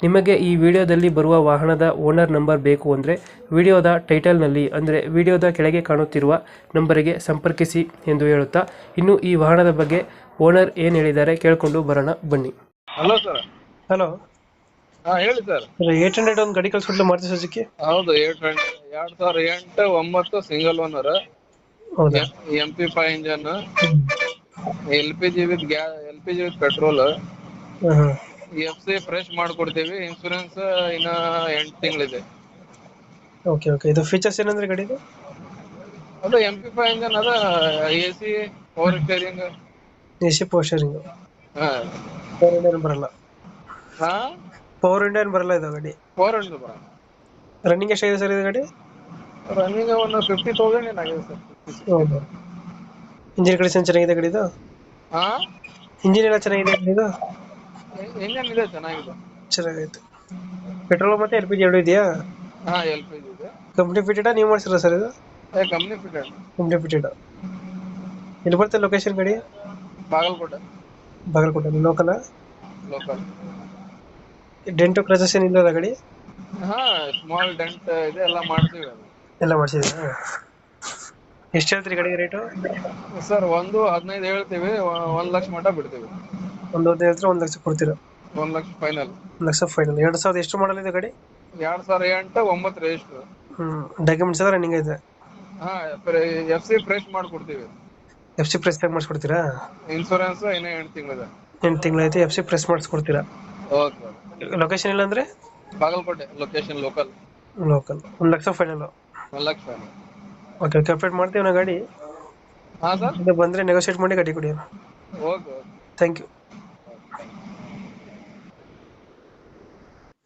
ನಿಮಗೆ ಈ ವಿಡಿಯೋದಲ್ಲಿ ಬರುವ ವಾಹನದ ಓನರ್ ನಂಬರ್ ಬೇಕು ಅಂದರೆ ವಿಡಿಯೋದ ಟೈಟಲ್ನಲ್ಲಿ ಅಂದರೆ ವಿಡಿಯೋದ ಕೆಳಗೆ ಕಾಣುತ್ತಿರುವ ನಂಬರಿಗೆ ಸಂಪರ್ಕಿಸಿ ಎಂದು ಹೇಳುತ್ತಾ ಇನ್ನು ಈ ವಾಹನದ ಬಗ್ಗೆ ಓನರ್ ಏನು ಹೇಳಿದ್ದಾರೆ ಕೇಳಿಕೊಂಡು ಬರೋಣ ಬನ್ನಿ. Hello sir. ಹಲೋ. ಹಾ ಹೇಳಿ ಸರ್. ಏಟ್ ಹಂಡ್ರೆಡ್ ಒಂದು ಗಾಡಿ ಕಳ್ಸ್ಬಿಟ್ಲು ಮಾಡ್ತೀವಿ ಹೌದು ಏಟ್ ಎರಡ್ ಸಾವಿರ ಎಂಟು ಒಂಬತ್ತು ಸಿಂಗಲ್ ಓನರ್ ಹೌದಾ? M P five engine L P G with ಗ್ಯಾ L P G with petrol ಹಾಂ ಹಾಂ ಎಫ್ ಸಿ ಫ್ರೆಶ್ ಮಾಡ್ಕೊಡ್ತೀವಿ. ಇನ್ಸೂರೆನ್ಸ್ ಇನ್ನ ಎಂಟು ತಿಂಗಳಿದೆ. ಓಕೆ ಓಕೆ ಇದು ಫೀಚರ್ಸ್ ಏನಂದ್ರೆ ಗಾಡಿದು? ಅದು ಎಂ ಪಿ ಫೈವ್ ಇಂಜನ್ ಅದ A C power steering A C power steering ಹಾ. ಪವರ್ ಇಂಡಿಯನ್ ಬರಲ್ಲ. ಹಾ? ಪವರ್ ಇಂಡಿಯನ್ ಬರಲ್ಲ ಇದು ಗಾಡಿ. ಪವರ್ ಇಂಡಿಯನ್ ಬರಲ್ಲ. ರನ್ನಿಂಗ್ ಎಷ್ಟಾಗಿದೆ ಸರ್ ಇದು ಗಾಡಿ? ರನ್ನಿಂಗ್ ಒಂದು ಫಿಫ್ಟಿ ತೌಸಂಡ್ ಏನಾಗಿದೆ ಸರ್ ಹೌದು. ಇಂಜಿನ್ ಕಂಡೀಷನ್ ಚೆನ್ನಾಗಿದೆ ಗಾಡಿದು? ಹಾ? ಇಂಜಿನ್ ಎಲ್ಲ ಚೆನ್ನಾಗಿದೆ ಗಾಡಿದು? ಇಂಜನ್ ಇದೆ ಚೆನ್ನಾಗಿದೆ. ಚೆನ್ನಾಗೈತೆ. ಪೆಟ್ರೋಲ್ ಮತ್ತೆ ಎಲ್ ಪಿ ಜಿ ಎರಡು ಇದೆಯಾ? ಹಾ ಎಲ್ ಪಿ ಜಿ ಇದೆ. ಕಂಪ್ನಿ ಫಿಟೆಡ್ ನೀವು ಮಾಡ್ಸಿರ ಸರ್ ಇದು? ಏ ಕಂಪ್ನಿ ಫಿಟೆಡ್ ಕಂಪ್ನಿ ಫಿಟೆಡ್ ಎಲ್ಲಿ ಬರುತ್ತೆ ಲೊಕೇಶನ್ ಕಡೆ Bagalkot. Bagalkot local local dent scratches ಏನಿಲ್ಲ ಗಡಿ? ಹಾ ಸ್ಮಾಲ್ ಡೆಂಟ್ ಇದೆ ಎಲ್ಲ ಮಾಡ್ತೀವಿ ಎಲ್ಲ ಮಾಡ್ತೀವಿ ಎಷ್ಟು ಹೇಳ್ತೀರಿ ಗಾಡಿಗೆ ರೇಟು ಸರ್ ಒಂದು ಹದಿನೈದು ಹೇಳ್ತೀವಿ ಒಂದು ಲಕ್ಷ ಮಟ ಬಿಡ್ತೀವಿ. ಒಂದು ಹದಿನೈದು ಒಂದ್ ಒಂದು ಲಕ್ಷ ಕೊಡ್ತೀರಾ? ಒಂದ್ ಲಕ್ಷ ಫೈನಲ್ ಒಂದು ಲಕ್ಷ ಫೈನಲ್ ಎರಡು ಸಾವಿರದ ಎಷ್ಟು ಮಾಡಲ್ ಇದೆ ಗಾಡಿ? ಎರಡ್ ಸಾವಿರ ಎಂಟು ಒಂಬತ್ತು ರಿಜಿಸ್ಟರ್ ಹ್ಞೂ ಡಾಕ್ಯುಮೆಂಟ್ಸ್ ಎಲ್ಲ ರನ್ನಿಂಗ್ ಇದೆ ಹಾ ಎಫ್ ಸಿ ಫ್ರೆಶ್ ಮಾಡ್ಕೊಡ್ತೀವಿ. ಎಫ್ ಸಿ ಪ್ರೆಸ್ ಆಗಿ ಮಾಡಿಸ್ಕೊಡ್ತೀರಾ? ಇನ್ಸೂರೆನ್ಸ್ ಇನ್ನೂ ಎಂಟು ತಿಂಗಳಿದೆ. ಎಂಟು ತಿಂಗಳೈತೆ ಎಫ್ ಸಿ ಪ್ರೆಸ್ ಮಾಡಿಸ್ಕೊಡ್ತೀರಾ? ಓಕೆ ಲೊಕೇಶನ್ ಇಲ್ಲ ಅಂದರೆ? ಬಾಗಲಕೋಟೆ ಲೊಕೇಶನ್ ಲೋಕಲ್ ಲೋಕಲ್ ಒಂದು ಲಕ್ಷ ಫೈನಲ್ ಒಂದ್ ಲಕ್ಷ ಫೈನಲ್ ಓಕೆ ಕಂಪ್ಲೀಟ್ ಮಾಡ್ತೀವಿ ನಾ ಗಾಡಿ. ಹಾ ಸರ್ ಬಂದರೆ ನೆಗೋಷಿಯೇಟ್ ಮಾಡಿ ಗಾಡಿ ಕೊಡಿ. Okay okay thank you